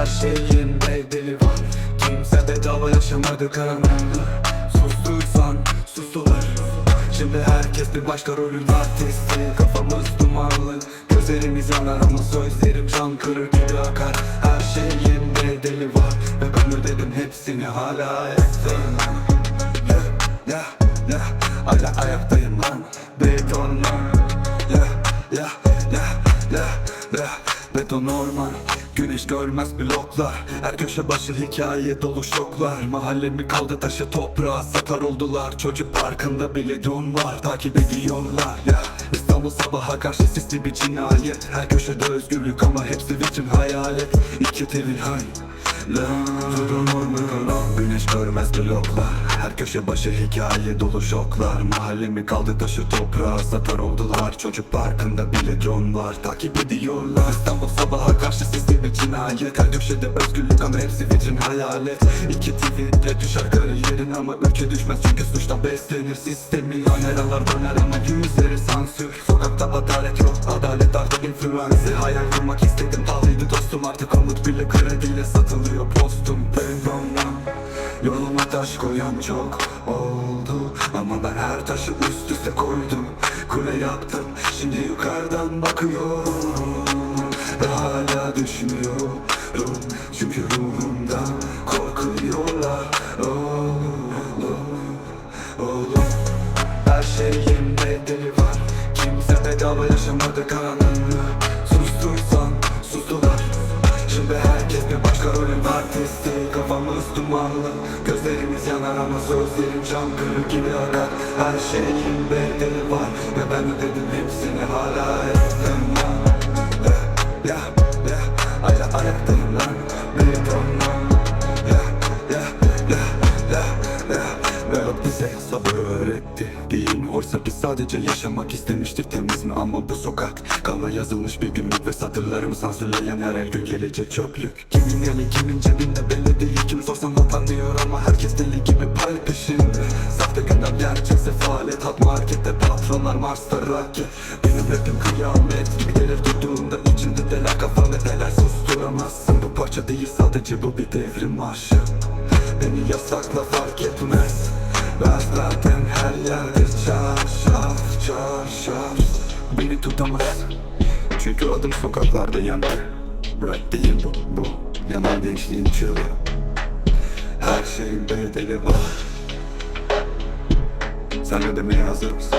Her şeyin bedeli var. Kimse bedava yaşamadı karanlığı Sustursan susulur Şimdi herkes bir başka rolün artisti. Kafamız dumanlı Gözlerimiz yanar ama sözlerim can kırır gibi akar. Her şeyin bedeli var Ve ben ödedim hepsini hala ayaktayım Ya ya ya Hala ayaktayım lan. Beton lan Ya ya ya ya ya Beton orman Güneş görmez bloklar. Her köşe başı hikaye dolu şoklar. Mahallemi kaldı taşı toprağa satar oldular. Çocuk parkında bile don var Takip ediyorlar. Ya İstanbul sabaha karşı sisli bir cinayet. Her köşede özgürlük ama hepsi vitrin hayalet. İki tevil hay Durun ormanı Güneş görmez bloklar. Her köşe başı hikaye dolu şoklar. Mahallemi kaldı taşı toprağa satar oldular. Çocuk parkında bile drone var. Takip ediyorlar. İstanbul sabaha karşı sisli bir cinayet Her köşede özgürlük ama hepsi vitrin hayalet. İki tweetle düşer kariyerin ama ülke düşmez çünkü suçtan beslenir. Sistemi kameralar döner ama yüzleri sansür. Sokakta adalet yok adalet artık influencer. Hayal kurmak istedim pahalıydı dostum. Artık umut bile krediyle satılıyor postum bana Yoluma taş koyan çok oldu. Ama ben her taşı üst üste koydum. Kule yaptım şimdi yukarıdan bakıyorum. Ve hala düşünüyorum Çünkü ruhumdan korkuyorlar. Oğlum, oğlum Her şeyin bedeli var. Kimse bedava yaşamadı karanlığı Kafamız dumanlı Gözlerimiz yanar ama sözlerim cam kırık gibi akar. Her şeyin bedeli var Ve ben ödedim hepsini hala Eh, Ya ya Hala ayaktayım Hayat bize sabır öğretti. Değil? Oysa biz sadece yaşamak istemiştik. Temiz mi? Ama bu sokak Kanla yazılmış bir günlük ve satırlarımı sansürleyen her gün gelecek çöplük. Kimin eli kimin cebinde belli değil. Kim sorsan vatan diyor ama herkes deli gibi pay peşinde. Sahte gündem gerçek sefalet Hat markette. Patronlar Mars'ta raket Benim rapim kıyamet gibi gelir durduğunda içinde deler kafanı deler susturamazsın. Bu parça değil sadece bu bir devrim marşı Beni yasakla fark etmez Ben zaten her yerde çarşaf çarşaf Beni tutamaz Çünkü adım sokaklarda yanar Rap değil bu bu. Yanan gençliğin çığlığı. Her şeyin bedeli var. Sen ödemeye hazır mısın?